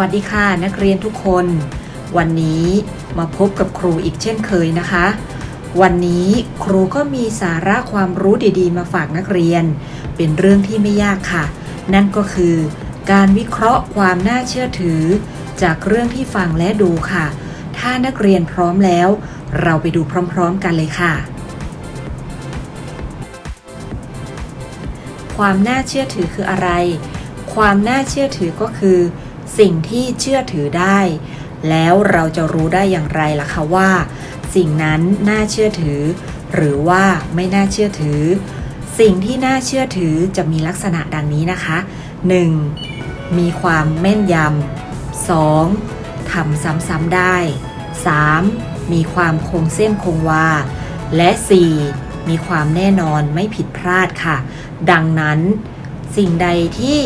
วัสดีค่ะนักเรียนทุกคน วันนี้มาพบกับครูอีกเช่นเคยนะคะ วันนี้ครูก็มีสาระความรู้ดีๆ มาฝากนักเรียน เป็นเรื่องที่ไม่ยากค่ะ นั่นก็คือ การวิเคราะห์ความน่าเชื่อถือ จากเรื่องที่ฟังและดูค่ะ ถ้านักเรียนพร้อมแล้ว เราไปดูพร้อมๆกันเลยค่ะ ความน่าเชื่อถือคืออะไร ความน่าเชื่อถือก็คือ สิ่งที่เชื่อถือได้ แล้วเราจะรู้ได้อย่างไรล่ะคะว่า สิ่งนั้นน่าเชื่อถือ หรือว่าไม่น่าเชื่อถือ สิ่งที่น่าเชื่อถือจะมีลักษณะดังนี้นะคะ 1. มีความแม่นยำ 2. ทำซ้ำๆได้ 3. มีความคงเส้นคงวา และ 4. มีความแน่นอนไม่ผิดพลาดค่ะ ดังนั้นสิ่งใดที่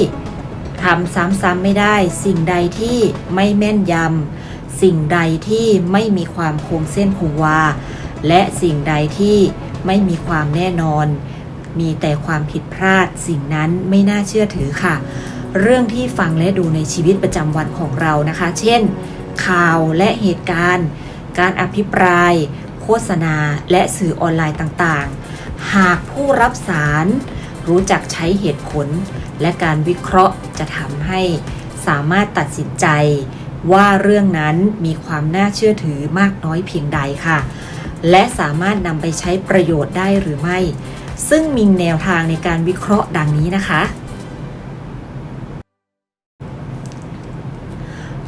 ำซ้ำๆไม่ได้ สิ่งใดที่ไม่แม่นยำสิ่งใดที่ไม่มีความคงเส้นคงวา และสิ่งใดที่ไม่มีความแน่นอน มีแต่ความผิดพลาด สิ่งนั้นไม่น่าเชื่อถือค่ะ เรื่องที่ฟังและดูในชีวิตประจำวันของเรานะคะ เช่น ข่าวและเหตุการณ์ การอภิปราย โฆษณา และสื่อออนไลน์ต่างๆ หากผู้รับสาร รู้จักใช้เหตุผล และการวิเคราะห์จะทำให้สามารถตัดสินใจ ว่าเรื่องนั้นมีความน่าเชื่อถือมากน้อยเพียงใดค่ะ และสามารถนำไปใช้ประโยชน์ได้หรือไม่ ซึ่งมีแนวทางในการวิเคราะห์ดังนี้นะคะ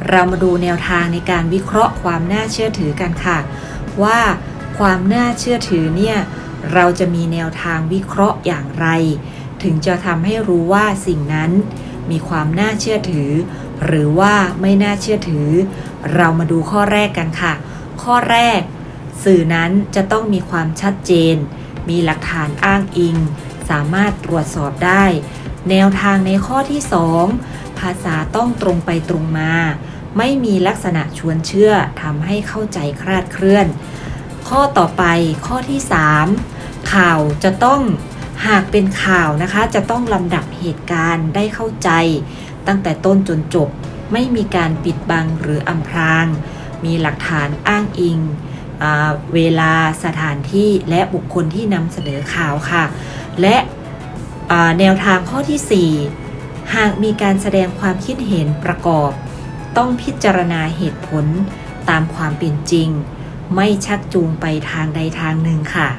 เรามาดูแนวทางในการวิเคราะห์ความน่าเชื่อถือกันค่ะ ว่าความน่าเชื่อถือเนี่ย เราจะมีแนวทางวิเคราะห์อย่างไร ถึงจะทำให้รู้ว่าสิ่งนั้นมีความน่าเชื่อถือ หรือว่าไม่น่าเชื่อถือ เรามาดูข้อแรกกันค่ะ ข้อแรก สื่อนั้นจะต้องมีความชัดเจน มีหลักฐานอ้างอิง สามารถตรวจสอบได้ แนวทางในข้อที่ 2 ภาษาต้องตรงไปตรงมา ไม่มีลักษณะชวนเชื่อทำให้เข้าใจคลาดเคลื่อน ข้อต่อไปข้อที่ 3 ข่าวจะต้องหากเป็นข่าวนะคะ จะต้องลำดับเหตุการณ์ได้เข้าใจ ตั้งแต่ต้นจนจบ ไม่มีการปิดบังหรืออำพราง มีหลักฐานอ้างอิงอ่าเวลาสถานที่และบุคคลที่นำเสนอข่าวค่ะ และแนวทางข้อที่ 4 หากมีการแสดงความคิดเห็นประกอบ ต้องพิจารณาเหตุผลตามความเป็นจริง ไม่ชักจูงไปทางใดทางหนึ่งค่ะ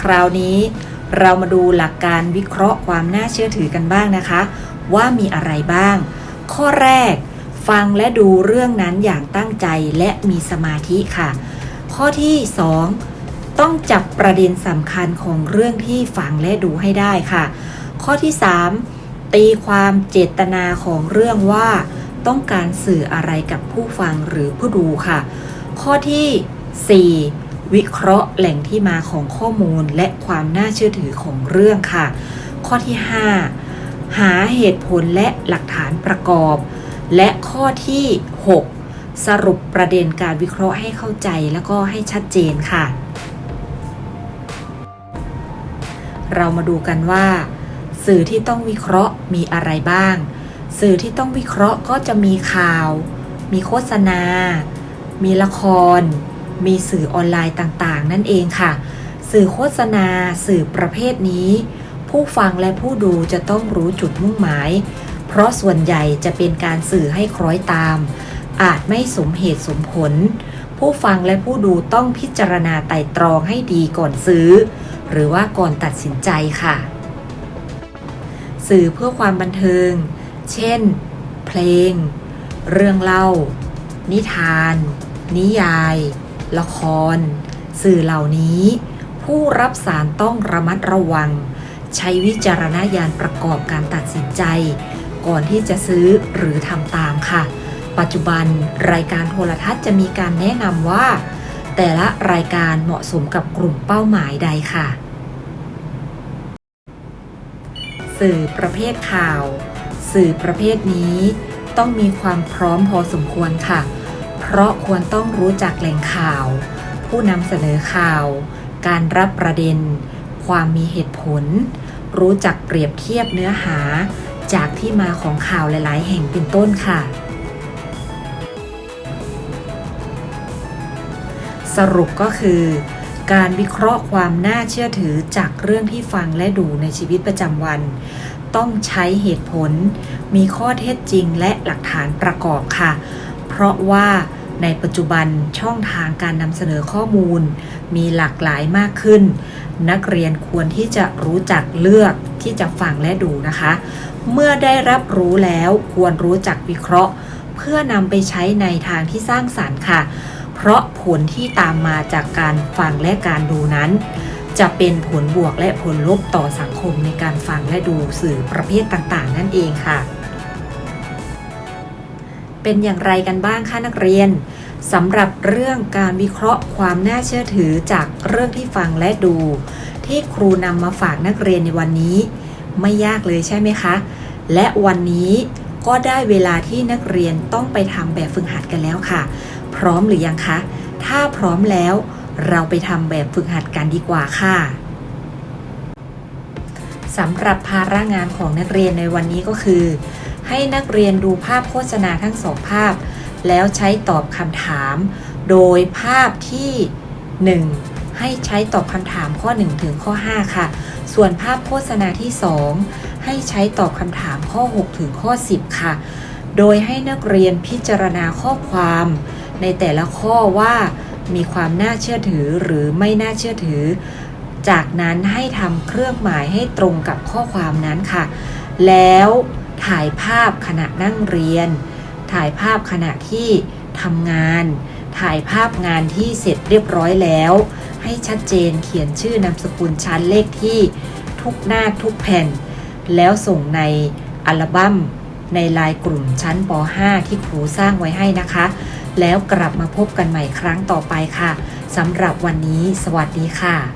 คราวนี้เรามาดูหลักการวิเคราะห์ความน่าเชื่อถือกันบ้างนะคะ ว่ามีอะไรบ้าง ข้อแรก ฟังและดูเรื่องนั้นอย่างตั้งใจและมีสมาธิค่ะ ข้อที่ 2 ต้องจับประเด็นสำคัญของเรื่องที่ฟังและดูให้ได้ค่ะ ข้อที่ 3 ตีความเจตนาของเรื่องว่า ต้องการสื่ออะไรกับผู้ฟังหรือผู้ดูค่ะ ข้อที่ 4 วิเคราะห์แหล่งที่มาของข้อมูลและความน่าเชื่อถือของเรื่องค่ะ ข้อที่ 5 หาเหตุผลและหลักฐานประกอบ และข้อที่ 6 สรุปประเด็นการวิเคราะห์ให้เข้าใจแล้วก็ให้ชัดเจนค่ะ เรามาดูกันว่า สื่อที่ต้องวิเคราะห์มีอะไรบ้าง สื่อที่ต้องวิเคราะห์ก็จะมีข่าว มีโฆษณา มีละคร มีสื่อออนไลน์ต่างๆ นั่นเองค่ะ สื่อโฆษณา สื่อประเภทนี้ ผู้ฟังและผู้ดูจะต้องรู้จุดมุ่งหมาย เพราะส่วนใหญ่จะเป็นการสื่อให้คล้อยตาม อาจไม่สมเหตุสมผล ผู้ฟังและผู้ดูต้องพิจารณาไต่ตรองให้ดีก่อนซื้อ หรือว่าก่อนตัดสินใจค่ะ สื่อเพื่อความบันเทิง เช่น เพลง เรื่องเล่า นิทาน นิยาย ละคร สื่อเหล่านี้ ผู้รับสารต้องระมัดระวัง ใช้วิจารณญาณประกอบการตัดสินใจ ก่อนที่จะซื้อหรือทำตามค่ะ ปัจจุบันรายการโทรทัศน์จะมีการแนะนำว่า แต่ละรายการเหมาะสมกับกลุ่มเป้าหมายใดค่ะสื่อประเภทข่าว สื่อประเภทนี้ต้องมีความพร้อมพอสมควรค่ะ เพราะควรต้องรู้จักแหล่งข่าว ผู้นำเสนอข่าว การรับประเด็น ความมีเหตุผล รู้จักเปรียบเทียบเนื้อหา จากที่มาของข่าวหลาย ๆ แห่งเป็นต้นค่ะ สรุปก็คือ การวิเคราะห์ความน่าเชื่อถือจากเรื่องที่ฟังและดูในชีวิตประจำวัน ต้องใช้เหตุผล มีข้อเท็จจริงและหลักฐานประกอบค่ะ เพราะว่าในปัจจุบันช่องทางการนำเสนอข้อมูล มีหลากหลายมากขึ้น นักเรียนควรที่จะรู้จักเลือกที่จะฟังและดูนะคะ เมื่อได้รับรู้แล้วควรรู้จักวิเคราะห์ เพื่อนำไปใช้ในทางที่สร้างสารรค์ค่ะ เพราะผลที่ตามมาจากการฟังและการดูนั้น จะเป็นผลบวกและผลลบต่อสังคมในการฟังและดูสื่อประเภทต่างๆ นั่นเองค่ะ เป็นอย่างไรกันบ้างคะนักเรียนสำหรับเรื่องการวิเคราะห์ความน่าเชื่อถือจากเรื่องที่ฟังและดู ที่ครูนำมาฝากนักเรียนในวันนี้ ไม่ยากเลยใช่ไหมคะ และวันนี้ก็ได้เวลาที่นักเรียนต้องไปทำแบบฝึกหัดกันแล้วค่ะ พร้อมหรือยังคะ ถ้าพร้อมแล้ว เราไปทำแบบฝึกหัดกันดีกว่าค่ะสำหรับภาระงานของนักเรียนในวันนี้ก็คือ ให้นักเรียนดูภาพโฆษณาทั้งสองภาพ แล้วใช้ตอบคำถาม โดยภาพที่ 1 ให้ใช้ตอบคำถามข้อ 1 ถึงข้อ 5 ค่ะ ส่วนภาพโฆษณาที่ 2 ให้ใช้ตอบคำถามข้อ 6 ถึงข้อ 10 ค่ะ โดยให้นักเรียนพิจารณาข้อความ ในแต่ละข้อว่า มีความน่าเชื่อถือหรือไม่น่าเชื่อถือ จากนั้นให้ทำเครื่องหมายให้ตรงกับข้อความนั้นค่ะ แล้วถ่ายภาพขณะนั่งเรียน ถ่ายภาพขณะที่ทำงาน ถ่ายภาพงานที่เสร็จเรียบร้อยแล้ว ให้ชัดเจนเขียนชื่อนามสกุลชั้นเลขที่ทุกหน้าทุกแผ่น แล้วส่งในอัลบั้มในลน์กลุ่มชั้นป .5 ที่ครูสร้างไว้ให้นะคะ แล้วกลับมาพบกันใหม่ครั้งต่อไปค่ะสำหรับวันนี้ สวัสดีค่ะ